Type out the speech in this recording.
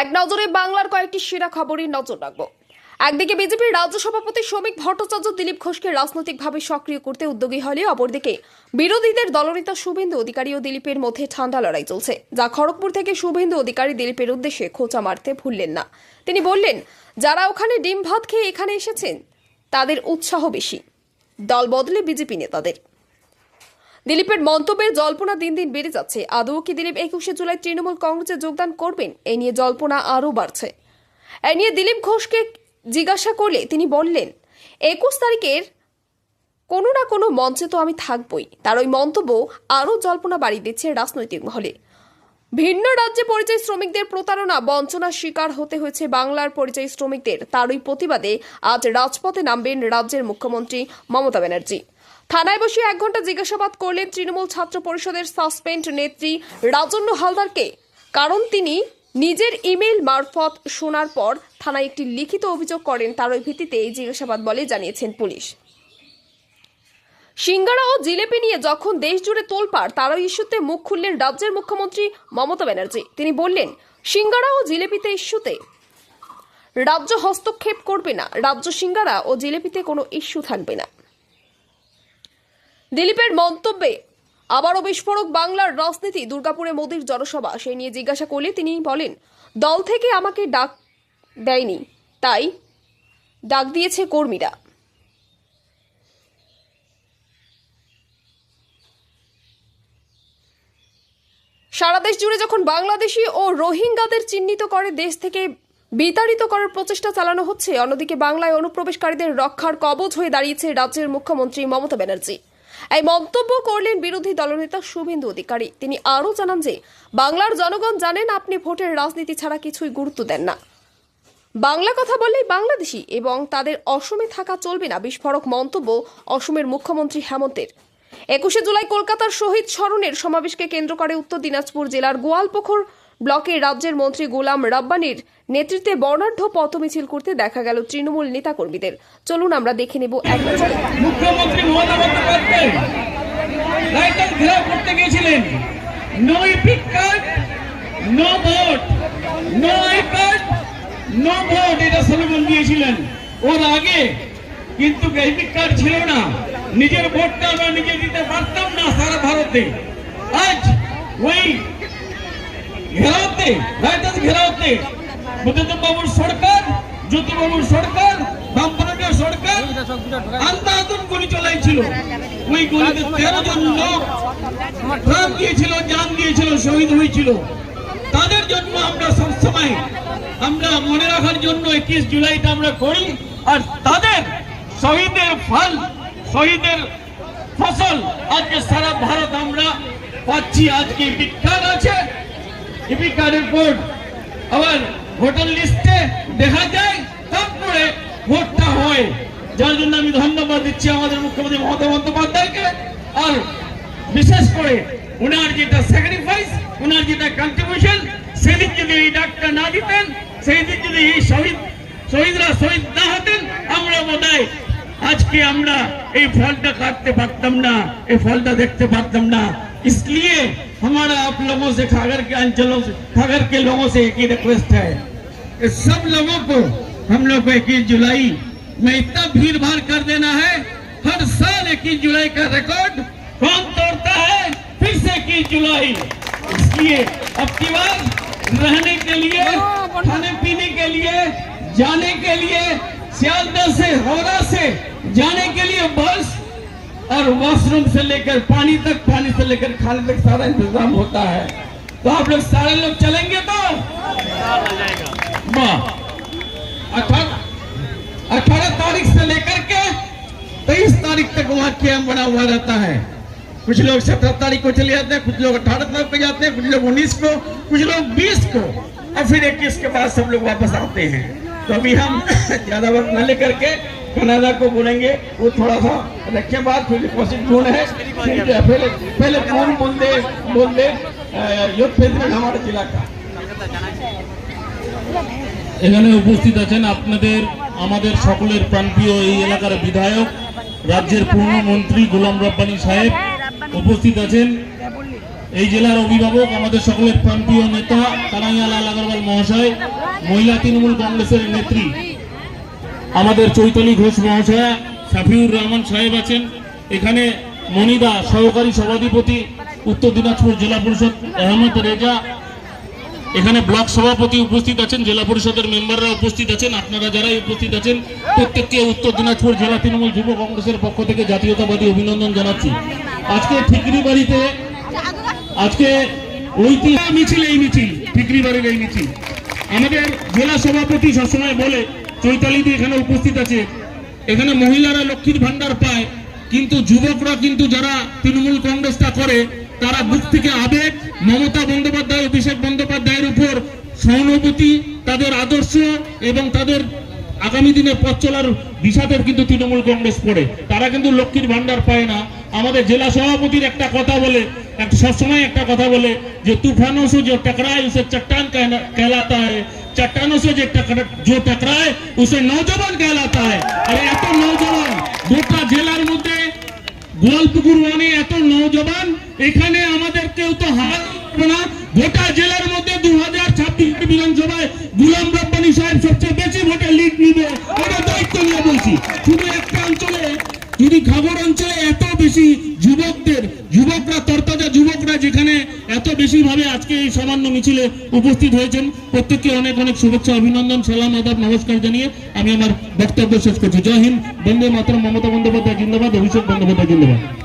এক নজরে বাংলার কয়েকটি সেরা খবরের নজর রাখব। একদিকে বিজেপির রাজ্য সভাপতি শ্রমিক ভট্টাচার্য দিলীপ ঘোষকে রাজনৈতিকভাবে সক্রিয় করতে উদ্যোগী হলে অপরদিকে বিরোধীদের দলনেতা শুভেন্দু অধিকারী ও দিলীপের মধ্যে ঠান্ডা লড়াই চলছে, যা খড়গপুর থেকে শুভেন্দু অধিকারী দিলীপের উদ্দেশ্যে খোঁচা মারতে ভুললেন না। তিনি বললেন, যারা ওখানে ডিম ভাত খেয়ে এখানে এসেছেন, তাদের উৎসাহ বেশি। দল বদলে বিজেপি নেতাদের। দিলীপের মন্তব্যের জল্পনা দিন দিন বেড়ে যাচ্ছে। আদৌ কি দিলীপ একুশে জুলাই তৃণমূল কংগ্রেসে যোগদান করবেন? এ নিয়ে জল্পনা আরও বাড়ছে। এ নিয়ে দিলীপ ঘোষকে জিজ্ঞাসা করলে তিনি বললেন, একুশ তারিখের কোনো না কোনো মঞ্চে তো আমি থাকবই। তার ওই মন্তব্য আরও জল্পনা বাড়িয়ে দিচ্ছে রাজনৈতিক মহলে। ভিন্ন রাজ্যে পরিযায়ী শ্রমিকদের প্রতারণা বঞ্চনার শিকার হতে হয়েছে বাংলার পরিযায়ী শ্রমিকদের। তারই প্রতিবাদে আজ রাজপথে নামবেন রাজ্যের মুখ্যমন্ত্রী মমতা ব্যানার্জি। থানায় বসে এক ঘণ্টা জিজ্ঞাসাবাদ করলেন তৃণমূল ছাত্র পরিষদের সাসপেন্ড নেত্রী রাজন্য হালদারকে। কারণ তিনি নিজের ইমেল মারফত শোনার পর থানায় একটি লিখিত অভিযোগ করেন, তার ওই ভিত্তিতে এই জিজ্ঞাসাবাদ বলে জানিয়েছেন পুলিশ। সিঙ্গারা ও জিলেপি নিয়ে যখন দেশ জুড়ে তোলপাড় তারও ইস্যুতে মুখ খুললেন রাজ্যের মুখ্যমন্ত্রী মমতা ব্যানার্জি। তিনি বললেন, সিঙ্গারা ও জিলেপিতে ইস্যুতে রাজ্য হস্তক্ষেপ করবে না। রাজ্য সিঙ্গারা ও জিলেপিতে কোনো ইস্যু থাকবে না। দিলীপের মন্তব্যে, আবারও বিস্ফোরক বাংলার রাজনীতি, দুর্গাপুরে মোদীর জনসভা, সেই নিয়ে জিজ্ঞাসা করলে তিনি বলেন, দল থেকে আমাকে ডাক দেয়নি, তাই ডাক দিয়েছে কর্মীরা। সারা দেশ জুড়ে যখন বাংলাদেশি ও রোহিঙ্গাদের চিহ্নিত করে, দেশ থেকে বিতাড়িত করার প্রচেষ্টা চালানো হচ্ছে, অন্যদিকে বাংলায় অনুপ্রবেশকারীদের রক্ষার কবচ হয়ে দাঁড়িয়েছে রাজ্যের মুখ্যমন্ত্রী মমতা ব্যানার্জি। এই মন্তব্য করলেন বিরোধী দলনেতা শুভেন্দু অধিকারী। তিনি আরও জানান যে, বাংলার জনগণ জানেন আপনি ভোটের রাজনীতি ছাড়া কিছুই গুরুত্ব দেন না। বাংলা কথা বললেই বাংলাদেশি এবং তাদের অসমে থাকা চলবে না বিস্ফোরক মন্তব্য অসমের মুখ্যমন্ত্রী হেমন্তের। একুশে জুলাই কলকাতার শহীদ স্মরণের সমাবেশকে কেন্দ্র করে উত্তর দিনাজপুর জেলার গোয়ালপুকুর ব্লকের রাজ্যের মন্ত্রী গোলাম রাব্বানির নেতৃত্বে বর্ণাঢ্য পথ মিছিল করতে দেখা গেল তৃণমূল নেতাকর্মীদের। চলুন আমরা দেখে নেব এক মুখ্যমন্ত্রী গিয়েছিলেন। কিন্তু ছিল না। নিজের ভোটটা আমরা নিজে দিতে পারতাম না সারা ভারতে। আজ ওই ঘেরাওতে রায়টার ঘেরাওতে বুদ্ধদেব বাবুর সরকার জ্যোতিবাবুর সরকার বামফ্রন্টের সরকার আন্দাজন গুলি চলাইছিল। তেরো জন লোক প্রাণ দিয়েছিল, জান দিয়েছিল, শহীদ হয়েছিল। তাদের জন্য আমরা সবসময় আমরা মনে রাখার জন্য একুশ জুলাইটা আমরা করি, আর তাদের শহীদের ফল, শহীদের ফসল, আজকে সারা ভারত আমরা পাচ্ছি, আজকে বিখ্যাত আছে। Eh, শহীদ, শহীদরা শহীদ না হতেন, আমরা বোধ আজকে আমরা এই ফলটা কাটতে পারতাম না, এই ফলটা দেখতে পারতাম না। ইসলিয়ে हमारा आप लोगों से खागर के अंचलों से खागर के लोगों से एक ही रिक्वेस्ट है कि सब लोगों को हम लोग को इक्कीस जुलाई में इतना भीड़ भाड़ कर देना है। हर साल इक्कीस जुलाई का रिकॉर्ड कौन तोड़ता है? फिर से इक्कीस जुलाई। इसलिए अब की बार रहने के लिए, खाने पीने के लिए, जाने के लिए, सियालदह से, हावड़ा से जाने के लिए बस और वॉशरूम से लेकर पानी तक, पानी से लेकर खाने तक सारा इंतज़ाम होता है। तो आप लोग सारे लोग चलेंगे तो? अठारह तारीख से लेकर के तेईस तारीख तक वहाँ कैंप बना हुआ रहता है। कुछ लोग सत्रह तारीख को चले जाते हैं, कुछ लोग अठारह तारीख को जाते हैं, कुछ लोग उन्नीस को, कुछ लोग बीस को, और फिर इक्कीस के बाद सब लोग वापस आते हैं। तो अभी हम ज़्यादा वक्त न लेकर के कनाडा को बोलेंगे वो थोड़ा सा रखे बाद फिर डिपॉजिट ढूंढ है फिर पहले पहले कौन बोल दे बोल दे यूथ प्रेसिडेंट हमारे जिला का এখানে উপস্থিত আছেন আপনাদের আমাদের সকলের প্রাণপ্রিয় এই এলাকার বিধায়ক রাজ্যের পূর্ণমন্ত্রী গোলাম রব্বানী সাহেব উপস্থিত আছেন এই জেলার অভিভাবক আমাদের সকলের প্রান্তীয় নেতা কানাইয়ালাল আগরওয়াল মহাশয় মহিলা তৃণমূল কংগ্রেসের নেত্রী আমাদের চৈতালি ঘোষ মহাশয়া সাফিউর রহমান সাহেব আছেন। এখানে মনিদা, সহকারী সভাধিপতি, উত্তর দিনাজপুর জেলা পরিষদ, আহমদ রেজা। এখানে ব্লক সভাপতি উপস্থিত আছেন, জেলা পরিষদের মেম্বাররা উপস্থিত আছেন, আপনারা যারাই উপস্থিত আছেন, প্রত্যেককে উত্তর দিনাজপুর জেলা তৃণমূল যুব কংগ্রেসের পক্ষ থেকে জাতীয়তাবাদী অভিনন্দন জানাচ্ছি। আজকে ঠিকরি বাড়িতে, আজকে ঐতিহাসিক মিছিল, এই মিছিল, ঠিকরি বাড়ির এই মিছিল। আমাদের জেলা সভাপতি সবসময় বলে চৈতালিদি এখানে উপস্থিত আছে এখানে মহিলারা লক্ষ্মীর ভান্ডার পায় কিন্তু যুবকরা কিন্তু যারা তৃণমূল কংগ্রেসটা করে তারা বুক থেকে আবেগ মমতা বন্দ্যোপাধ্যায় অভিষেক বন্দ্যোপাধ্যায়ের উপর সহানুভূতি তাদের আদর্শ এবং তাদের আগামী দিনে পথ চলার দিশাদের কিন্তু তৃণমূল কংগ্রেস পড়ে তারা কিন্তু লক্ষ্মীর ভান্ডার পায় না আমাদের জেলা সভাপতির একটা কথা বলে একটা সবসময় একটা কথা বলে যে तूफानों से जो टकराए उसे चट्टान कहना- कहलाता है चट्टानों से जो टकरा जो टकराए उसे नौजवान कहलाता है আর এত নৌজওয়ান গোটা জেলার মধ্যে গোয়ালপুকুর ওয়ানে এত নৌজওয়ান এখানে আমাদের কেউ তো হার করবে না গোটা জেলার মধ্যে দু হাজার ছাব্বিশ বিধানসভায় গুলাম রব্বানি সাহেব সবচেয়ে বেশি ভোটে লিড নিবে এটা দায়িত্ব নিয়ে বলছি শুধু একটা অঞ্চলে যদি খবর অঞ্চলে এত বেশি যুবকদের যুবকরা তরতাজা যুবকরা যেখানে এত বেশি ভাবে আজকে এই সামান্য মিছিলে উপস্থিত হয়েছেন। প্রত্যেককে অনেক অনেক শুভেচ্ছা, অভিনন্দন, সালাম, আদাব, নমস্কার জানিয়ে আমি আমার বক্তব্য শেষ করছি। জয় হিন্দ, বন্দে মাতরম, মমতা বন্দ্যোপাধ্যায় জিন্দাবাদ, অভিষেক বন্দ্যোপাধ্যায় জিন্দাবাদ।